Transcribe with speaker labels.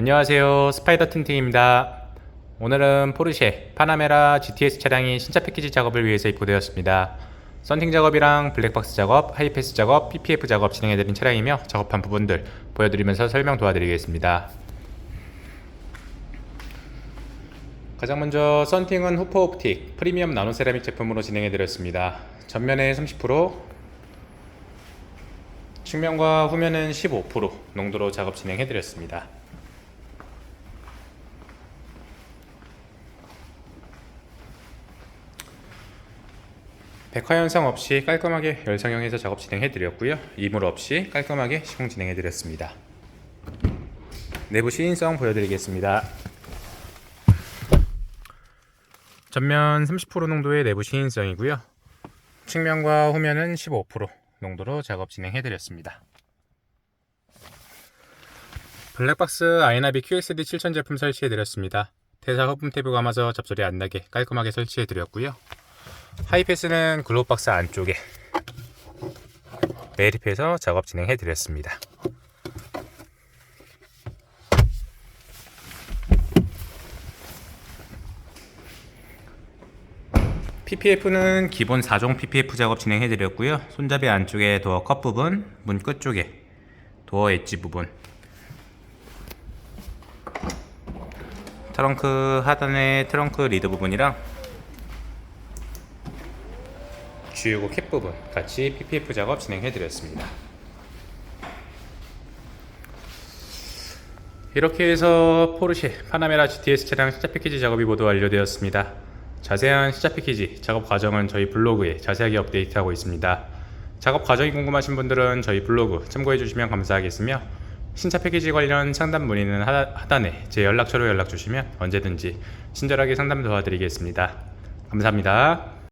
Speaker 1: 안녕하세요. 스파이더 틴팅입니다. 오늘은 포르쉐 파나메라 GTS 차량이 신차 패키지 작업을 위해서 입고되었습니다. 썬팅 작업이랑 블랙박스 작업, 하이패스 작업, PPF 작업 진행해드린 차량이며 작업한 부분들 보여드리면서 설명 도와드리겠습니다. 가장 먼저 썬팅은 후퍼 옵틱 프리미엄 나노 세라믹 제품으로 진행해드렸습니다. 전면에 30% 측면과 후면은 15% 농도로 작업 진행해드렸습니다 백화 현상 없이 깔끔하게 열성형에서 작업 진행해 드렸고요. 이물 없이 깔끔하게 시공 진행해 드렸습니다. 내부 시인성 보여드리겠습니다. 전면 30% 농도의 내부 시인성이고요. 측면과 후면은 15% 농도로 작업 진행해 드렸습니다. 블랙박스 아이나비 QXD 7000 제품 설치해 드렸습니다. 대사 허품 탭을 감아서 잡소리 안 나게 깔끔하게 설치해 드렸고요. 하이패스는 글로박스 안쪽에 매립해서 작업 진행해 드렸습니다. PPF는 기본 4종 PPF 작업 진행해 드렸고요. 손잡이 안쪽에 도어 컵 부분, 문 끝쪽에 도어 엣지 부분, 트렁크 하단의 트렁크 리드 부분이랑 주유구 캡 부분 같이 PPF 작업 진행해 드렸습니다. 이렇게 해서 포르쉐 파나메라 GTS 차량 시차 패키지 작업이 모두 완료되었습니다. 자세한 시차 패키지 작업 과정은 저희 블로그에 자세하게 업데이트하고 있습니다. 작업 과정이 궁금하신 분들은 저희 블로그 참고해 주시면 감사하겠으며 신차 패키지 관련 상담 문의는 하- 하단에 제 연락처로 연락 주시면 언제든지 친절하게 상담 도와드리겠습니다. 감사합니다.